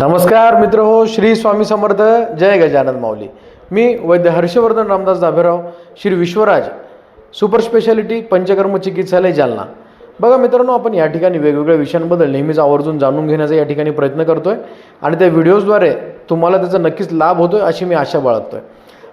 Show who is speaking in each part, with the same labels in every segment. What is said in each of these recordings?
Speaker 1: नमस्कार मित्र हो श्री स्वामी समर्थ जय गजानन माऊली. मी वैद्य हर्षवर्धन रामदास दाभेराव श्री विश्वराज सुपर स्पेशालिटी पंचकर्म चिकित्सालय जालना. बघा मित्रांनो आपण या ठिकाणी वेगवेगळ्या विषयांबद्दल नेहमीच आवर्जून जाणून घेण्याचा या ठिकाणी प्रयत्न करतो आहे आणि त्या व्हिडिओजद्वारे तुम्हाला त्याचा नक्कीच लाभ होतोय अशी मी आशा बाळगतो आहे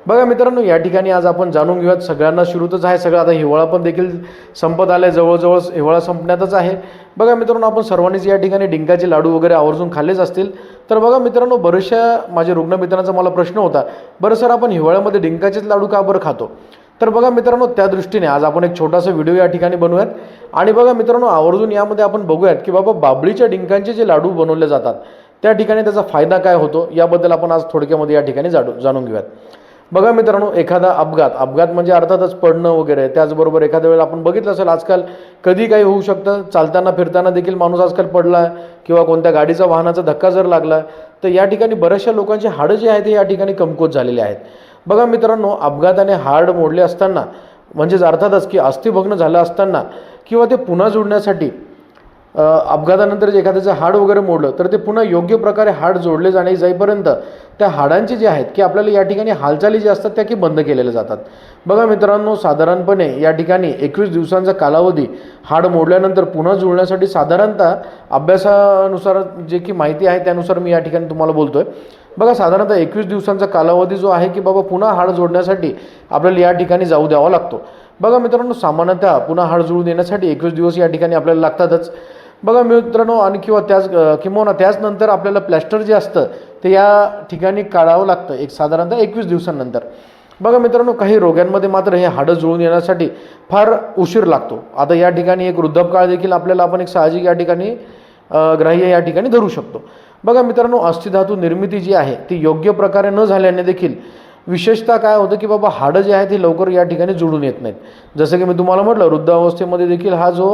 Speaker 1: बघा मित्रांनो या ठिकाणी आज आपण जाणून घेऊयात. सगळ्यांना सुरूतच आहे. सगळं आता हिवाळा पण देखील संपत आलाय. जवळजवळ हिवाळा संपण्यातच आहे. बघा मित्रांनो आपण सर्वांनीच या ठिकाणी डिंकाचे लाडू वगैरे आवर्जून खाल्लेच असतील. तर बघा मित्रांनो बऱ्याचशा माझ्या रुग्णमित्रांचा मला प्रश्न होता बरं सर आपण हिवाळ्यामध्ये डिंकाचेच लाडू का बरं खातो? तर बघा मित्रांनो त्या दृष्टीने आज आपण एक छोटासा व्हिडिओ या ठिकाणी बनवूयात. आणि बघा मित्रांनो आवर्जून यामध्ये आपण बघूयात की बाबा बाबळीच्या डिंकांचे जे लाडू बनवले जातात त्या ठिकाणी त्याचा फायदा काय होतो? याबद्दल आपण आज थोडक्यामध्ये या ठिकाणी जाडू जाणून घेऊयात. बघा मित्रांनो एखादा अपघात अपघात म्हणजे अर्थातच पडणं वगैरे त्याचबरोबर एखाद्या वेळेला आपण बघितलं असेल आजकाल कधी काही होऊ शकतं चालताना फिरताना देखील माणूस आजकाल पडला आहे किंवा कोणत्या गाडीचा वाहनाचा धक्का जर लागला तर या ठिकाणी बऱ्याचशा लोकांची हाडं जी आहेत ते या ठिकाणी कमकुवत झालेली आहेत. बघा मित्रांनो अपघाताने हाड मोडले असताना म्हणजेच अर्थातच की अस्थिभग्न झालं असताना किंवा ते पुन्हा जोडण्यासाठी अपघातानंतर जे एखाद्याचं हाड वगैरे मोडलं तर ते पुन्हा योग्य प्रकारे हाड जोडले जाणे जाईपर्यंत त्या हाडांचे जे आहेत की आपल्याला या ठिकाणी हालचाली ज्या असतात त्या की बंद केलेल्या जातात. बघा मित्रांनो साधारणपणे या ठिकाणी एकवीस दिवसांचा कालावधी हाड मोडल्यानंतर पुन्हा जुळण्यासाठी साधारणतः अभ्यासानुसार जे की माहिती आहे त्यानुसार मी या ठिकाणी तुम्हाला बोलतो आहे बघा साधारणतः एकवीस दिवसांचा कालावधी जो आहे की बाबा पुन्हा हाड जोडण्यासाठी आपल्याला या ठिकाणी जाऊ द्यावा लागतो. बघा मित्रांनो सामान्यतः पुन्हा हाड जुळून येण्यासाठी एकवीस दिवस या ठिकाणी आपल्याला लागतातच. बघा मित्रांनो आणि किंवा त्याच अ, किंवा त्याचनंतर आपल्याला प्लॅस्टर जे असतं ते या ठिकाणी काढावं लागतं एक साधारणतः एकवीस दिवसांनंतर. बघा मित्रांनो काही रोग्यांमध्ये मात्र हे हाडं जुळून येण्यासाठी फार उशीर लागतो. आता या ठिकाणी एक वृद्धपकाळ देखील आपल्याला आपण एक साहजिक या ठिकाणी ग्राह्य या ठिकाणी धरू शकतो. बघा मित्रांनो अस्थिधातू निर्मिती जी आहे ती योग्य प्रकारे न झाल्याने देखील विशेषतः काय होतं की बाबा हाडं जे आहे ते लवकर या ठिकाणी जुळून येत नाहीत. जसं की मी तुम्हाला म्हटलं वृद्धावस्थेमध्ये देखील हा जो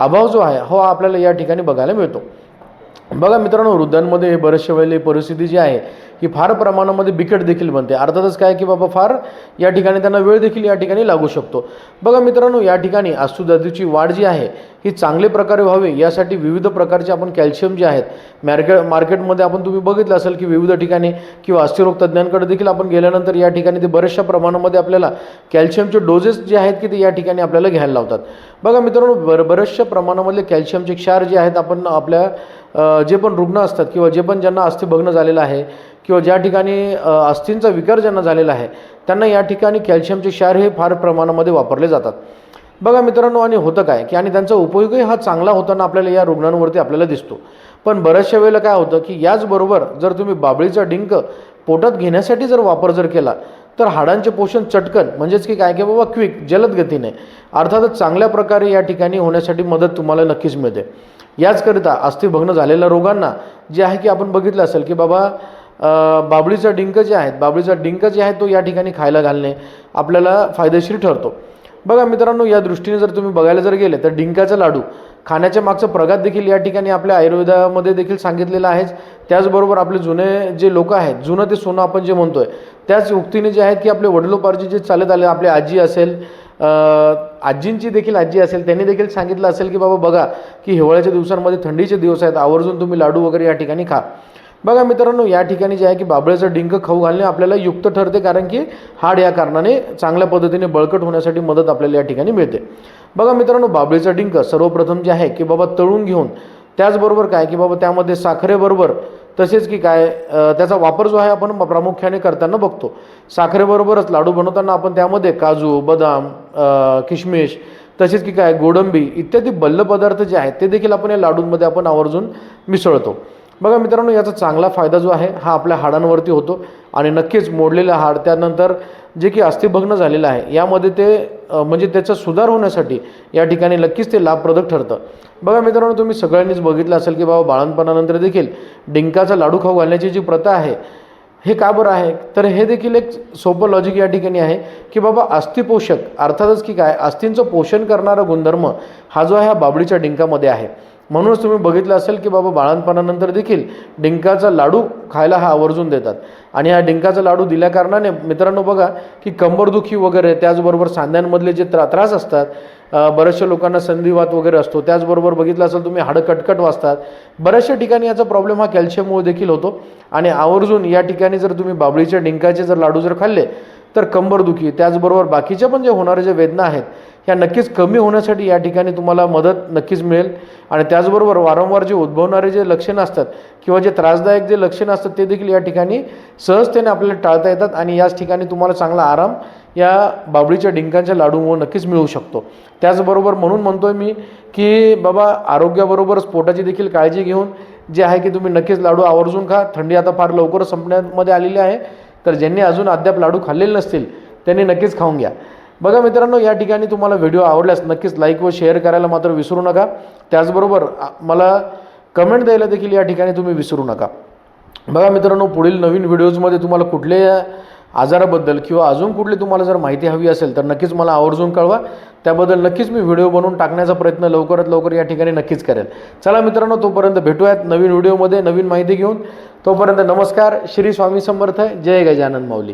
Speaker 1: अभाव जो आहे हो आपल्याला या ठिकाणी बघायला मिळतो. बघा मित्रांनो वृद्धांमध्ये हे बरेचशा वेळेला परिस्थिती जी आहे ही फार प्रमाणामध्ये बिकट देखील बनते. अर्थातच काय की बाबा फार या ठिकाणी त्यांना वेळ देखील या ठिकाणी लागू शकतो. बघा मित्रांनो या ठिकाणी अस्तुधातूची वाढ जी आहे ही चांगले प्रकारे व्हावी यासाठी विविध प्रकारचे आपण कॅल्शियम जे आहेत मार्केट मार्केटमध्ये आपण तुम्ही बघितलं असेल की विविध ठिकाणी किंवा अस्थिरोग तज्ज्ञांकडे देखील आपण गेल्यानंतर या ठिकाणी ते बऱ्याचशा प्रमाणामध्ये आपल्याला कॅल्शियमचे डोजेस जे आहेत की ते या ठिकाणी आपल्याला घ्यायला लावतात. बघा मित्रांनो बर बऱ्याचशा प्रमाणामधले कॅल्शियमचे क्षार जे आहेत आपण आपल्या जे पण रुग्ण असतात किंवा जे पण ज्यांना अस्थिभग्न झालेलं आहे किंवा ज्या ठिकाणी अस्थींचा विकार ज्यांना झालेला आहे त्यांना या ठिकाणी कॅल्शियमचे क्षार हे फार प्रमाणामध्ये वापरले जातात. बघा मित्रांनो आणि होतं काय की आणि त्यांचा उपयोगही हा चांगला होताना आपल्याला या रुग्णांवरती आपल्याला दिसतो. पण बऱ्याचशा वेळेला काय होतं की याचबरोबर जर तुम्ही बाबळीचा डिंक पोटात घेण्यासाठी जर वापर जर केला तर हाडांचे पोषण चटकन म्हणजेच की काय की बाबा क्विक जलद गतीने अर्थातच चांगल्या प्रकारे या ठिकाणी होण्यासाठी मदत तुम्हाला नक्कीच मिळते. याचकरिता अस्थिभग्न झालेल्या रोगांना जे आहे की आपण बघितलं असेल की बाबा बाबळीचा डिंक जे आहेत बाबळीचा डिंक जे आहे तो या ठिकाणी खायला घालणे आपल्याला फायदेशीर ठरतो. बघा मित्रांनो या दृष्टीने जर तुम्ही बघायला जर गेले तर डिंकाचा लाडू खाण्याच्या मागचं प्रघात देखील या ठिकाणी आपल्या आयुर्वेदामध्ये देखील सांगितलेलं आहेच. त्याचबरोबर आपले जुने जे लोक आहेत जुनं ते सोनं आपण जे म्हणतोय त्याच उक्तीने जे आहेत की आपले वडिलोपार्जी जे चालत आले आपली आजी असेल आजींची देखील आजी असेल त्यांनी देखील सांगितलं असेल की बाबा बघा की हिवाळ्याच्या दिवसांमध्ये थंडीचे दिवस आहेत आवर्जून तुम्ही लाडू वगैरे या ठिकाणी खा. बघा मित्रांनो या ठिकाणी जे आहे की बाबळ्याचं डिंक खाऊ घालणे आपल्याला युक्त ठरते कारण की हाड या कारणाने चांगल्या पद्धतीने बळकट होण्यासाठी मदत आपल्याला या ठिकाणी मिळते. बघा मित्रांनो बाबळेचं डिंक सर्वप्रथम जे आहे की बाबा तळून घेऊन त्याचबरोबर काय की बाबा त्यामध्ये साखरेबरोबर तसेच की काय त्याचा वापर जो आहे आपण प्रामुख्याने करताना बघतो. साखरेबरोबरच लाडू बनवताना आपण त्यामध्ये काजू बदाम किशमिश तसेच की काय गोडंबी इत्यादी बल्ल पदार्थ जे आहेत ते देखील आपण या लाडूंमध्ये आपण आवर्जून मिसळतो. बघा मित्रांनो याचा चांगला फायदा जो आहे हा आपल्या हाडांवरती होतो आणि नक्कीच मोडलेलं हाड त्यानंतर जे की अस्थिभग्न झालेलं आहे यामध्ये ते म्हणजे त्याचा सुधार होण्यासाठी या ठिकाणी नक्कीच ते लाभप्रदक ठरतं. बघा मित्रांनो तुम्ही सगळ्यांनीच बघितलं असेल की बाबा बाळणपणानंतर देखील डिंकाचा लाडू खाऊ घालण्याची जी प्रथा आहे हे का बरं आहे? तर हे देखील एक सोपं लॉजिक या ठिकाणी आहे की बाबा अस्थिपोषक अर्थातच की काय? अस्थींचं पोषण करणारा गुणधर्म हा जो आहे हा बाबळीच्या डिंकामध्ये आहे. म्हणूनच तुम्ही बघितलं असेल की बाबा बाळंतपणानंतर देखील डिंकाचा लाडू खायला हा आवर्जून देतात. आणि हा डिंकाचा लाडू दिल्याकारणाने मित्रांनो बघा की कंबरदुखी वगैरे त्याचबरोबर सांध्यांमधले जे त्रा त्रास असतात बऱ्याचशा लोकांना संधिवात वगैरे असतो त्याचबरोबर बघितलं असेल तुम्ही हाडं कटकट वाजतात बऱ्याचशा ठिकाणी याचा प्रॉब्लेम हा कॅल्शियममुळे देखील होतो. आणि आवर्जून या ठिकाणी जर तुम्ही बाबळीच्या डिंकाचे जर लाडू जर खाल्ले तर कंबरदुखी त्याचबरोबर बाकीच्या पण जे होणाऱ्या ज्या वेदना आहेत ह्या नक्कीच कमी होण्यासाठी या ठिकाणी तुम्हाला मदत नक्कीच मिळेल. आणि त्याचबरोबर वारंवार जे उद्भवणारे जे लक्षणं असतात किंवा जे त्रासदायक जे लक्षणं असतात ते देखील या ठिकाणी सहजतेने आपल्याला टाळता येतात आणि याच ठिकाणी तुम्हाला चांगला आराम या बाबळीच्या डिंकांच्या लाडूमुळे नक्कीच मिळू शकतो. त्याचबरोबर म्हणून म्हणतोय मी की बाबा आरोग्याबरोबरच पोटाची देखील काळजी घेऊन जे आहे की तुम्ही नक्कीच लाडू आवर्जून खा. थंडी आता फार लवकर संपण्यामध्ये आलेली आहे. तर ज्यांनी अजून अद्याप लाडू खाल्लेले नसतील त्यांनी नक्कीच खाऊन घ्या. बघा मित्रांनो या ठिकाणी तुम्हाला व्हिडिओ आवडल्यास नक्कीच लाईक व शेअर करायला मात्र विसरू नका. त्याचबरोबर मला कमेंट द्यायला देखील या ठिकाणी तुम्ही विसरू नका. बघा मित्रांनो पुढील नवीन व्हिडिओजमध्ये तुम्हाला कुठल्या आजाराबद्दल किंवा अजून कुठली तुम्हाला जर माहिती हवी असेल तर नक्कीच मला आवर्जून कळवा. त्याबद्दल नक्कीच मी व्हिडिओ बनवून टाकण्याचा प्रयत्न लवकरात लवकर या ठिकाणी नक्कीच करेल. चला मित्रांनो तोपर्यंत भेटूयात नवीन व्हिडिओमध्ये नवीन माहिती घेऊन. तोपर्यंत नमस्कार. श्री स्वामी समर्थ. जय गजानन माऊली.